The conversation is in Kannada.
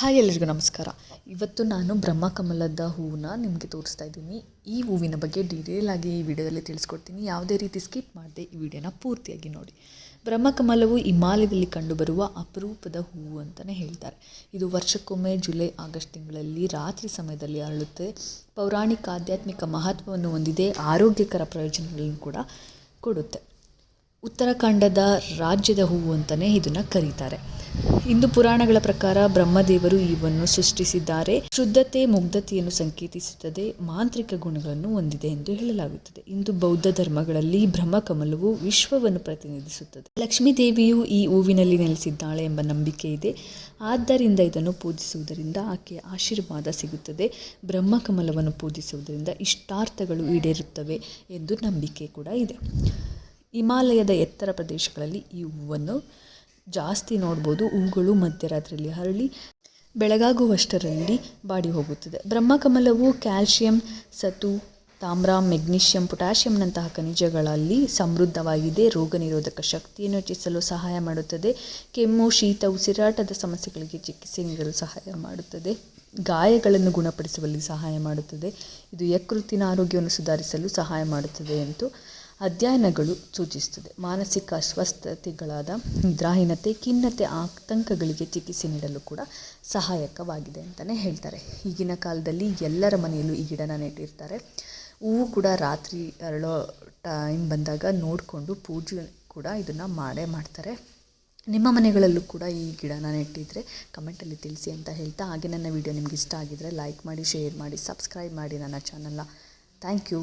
ಹಾಯ್ ಎಲ್ಲರಿಗೂ ನಮಸ್ಕಾರ. ಇವತ್ತು ನಾನು ಬ್ರಹ್ಮಕಮಲದ ಹೂವನ್ನ ನಿಮಗೆ ತೋರಿಸ್ತಾ ಇದ್ದೀನಿ. ಈ ಹೂವಿನ ಬಗ್ಗೆ ಡೀಟೇಲ್ ಆಗಿ ಈ ವಿಡಿಯೋದಲ್ಲಿ ತಿಳಿಸ್ಕೊಡ್ತೀನಿ. ಯಾವುದೇ ರೀತಿ ಸ್ಕಿಪ್ ಮಾಡದೆ ಈ ವಿಡಿಯೋನ ಪೂರ್ತಿಯಾಗಿ ನೋಡಿ. ಬ್ರಹ್ಮಕಮಲವು ಹಿಮಾಲಯದಲ್ಲಿ ಕಂಡುಬರುವ ಅಪರೂಪದ ಹೂವು ಅಂತಲೇ ಹೇಳ್ತಾರೆ. ಇದು ವರ್ಷಕ್ಕೊಮ್ಮೆ ಜುಲೈ, ಆಗಸ್ಟ್ ತಿಂಗಳಲ್ಲಿ ರಾತ್ರಿ ಸಮಯದಲ್ಲಿ ಅರಳುತ್ತೆ. ಪೌರಾಣಿಕ ಆಧ್ಯಾತ್ಮಿಕ ಮಹತ್ವವನ್ನು ಹೊಂದಿದೆ, ಆರೋಗ್ಯಕರ ಪ್ರಯೋಜನಗಳನ್ನು ಕೂಡ ಕೊಡುತ್ತೆ. ಉತ್ತರಾಖಂಡದ ರಾಜ್ಯದ ಹೂವು ಅಂತಲೇ ಇದನ್ನು ಕರೀತಾರೆ. ಹಿಂದೂ ಪುರಾಣಗಳ ಪ್ರಕಾರ ಬ್ರಹ್ಮದೇವರು ಇವನ್ನು ಸೃಷ್ಟಿಸಿದ್ದಾರೆ. ಶುದ್ಧತೆ ಮುಗ್ಧತೆಯನ್ನು ಸಂಕೇತಿಸುತ್ತದೆ, ಮಾಂತ್ರಿಕ ಗುಣಗಳನ್ನು ಹೊಂದಿದೆ ಎಂದು ಹೇಳಲಾಗುತ್ತದೆ. ಇಂದು ಬೌದ್ಧ ಧರ್ಮಗಳಲ್ಲಿ ಬ್ರಹ್ಮಕಮಲವು ವಿಶ್ವವನ್ನು ಪ್ರತಿನಿಧಿಸುತ್ತದೆ. ಲಕ್ಷ್ಮೀ ದೇವಿಯು ಈ ಹೂವಿನಲ್ಲಿ ನೆಲೆಸಿದ್ದಾಳೆ ಎಂಬ ನಂಬಿಕೆ ಇದೆ. ಆದ್ದರಿಂದ ಇದನ್ನು ಪೂಜಿಸುವುದರಿಂದ ಆಕೆಯ ಆಶೀರ್ವಾದ ಸಿಗುತ್ತದೆ. ಬ್ರಹ್ಮಕಮಲವನ್ನು ಪೂಜಿಸುವುದರಿಂದ ಇಷ್ಟಾರ್ಥಗಳು ಈಡೇರುತ್ತವೆ ಎಂದು ನಂಬಿಕೆ ಕೂಡ ಇದೆ. ಹಿಮಾಲಯದ ಎತ್ತರ ಪ್ರದೇಶಗಳಲ್ಲಿ ಈ ಹೂವನ್ನು ಜಾಸ್ತಿ ನೋಡ್ಬೋದು, ಹೂಗಳು ಮಧ್ಯರಾತ್ರಿಯಲ್ಲಿ ಹರಳಿ ಬೆಳಗಾಗುವಷ್ಟರಲ್ಲಿ ಬಾಡಿ ಹೋಗುತ್ತದೆ. ಬ್ರಹ್ಮಕಮಲವು ಕ್ಯಾಲ್ಶಿಯಂ, ಸತು, ತಾಮ್ರ, ಮೆಗ್ನೀಷಿಯಂ, ಪೊಟ್ಯಾಷಿಯಂನಂತಹ ಖನಿಜಗಳಲ್ಲಿ ಸಮೃದ್ಧವಾಗಿದೆ. ರೋಗ ನಿರೋಧಕ ಶಕ್ತಿಯನ್ನು ಹೆಚ್ಚಿಸಲು ಸಹಾಯ ಮಾಡುತ್ತದೆ. ಕೆಮ್ಮು, ಶೀತ, ಉಸಿರಾಟದ ಸಮಸ್ಯೆಗಳಿಗೆ ಚಿಕಿತ್ಸೆ ನೀಡಲು ಸಹಾಯ ಮಾಡುತ್ತದೆ. ಗಾಯಗಳನ್ನು ಗುಣಪಡಿಸುವಲ್ಲಿ ಸಹಾಯ ಮಾಡುತ್ತದೆ. ಇದು ಯಕೃತ್ತಿನ ಆರೋಗ್ಯವನ್ನು ಸುಧಾರಿಸಲು ಸಹಾಯ ಮಾಡುತ್ತದೆ ಎಂದು ಅಧ್ಯಯನಗಳು ಸೂಚಿಸುತ್ತದೆ. ಮಾನಸಿಕ ಅಸ್ವಸ್ಥತೆಗಳಾದ ನಿದ್ರಾಹೀನತೆ, ಖಿನ್ನತೆ ಆತಂಕಗಳಿಗೆ ಚಿಕಿತ್ಸೆ ನೀಡಲು ಕೂಡ ಸಹಾಯಕವಾಗಿದೆ ಅಂತಲೇ ಹೇಳ್ತಾರೆ. ಈಗಿನ ಕಾಲದಲ್ಲಿ ಎಲ್ಲರ ಮನೆಯಲ್ಲೂ ಈ ಗಿಡನ ನೆಟ್ಟಿರ್ತಾರೆ. ಹೂವು ಕೂಡ ರಾತ್ರಿ ಅರಳೋ ಟೈಮ್ ಬಂದಾಗ ನೋಡಿಕೊಂಡು ಪೂಜೆ ಕೂಡ ಇದನ್ನು ಮಾಡೇ ಮಾಡ್ತಾರೆ. ನಿಮ್ಮ ಮನೆಗಳಲ್ಲೂ ಕೂಡ ಈ ಗಿಡನ ನೆಟ್ಟಿದ್ರೆ ಕಮೆಂಟಲ್ಲಿ ತಿಳಿಸಿ ಅಂತ ಹೇಳ್ತಾ, ಹಾಗೆ ನನ್ನ ವಿಡಿಯೋ ನಿಮ್ಗೆ ಇಷ್ಟ ಆಗಿದ್ರೆ ಲೈಕ್ ಮಾಡಿ ಶೇರ್ ಮಾಡಿ ಸಬ್ಸ್ಕ್ರೈಬ್ ಮಾಡಿ ನನ್ನ ಚಾನಲ್ನ ಥ್ಯಾಂಕ್ ಯು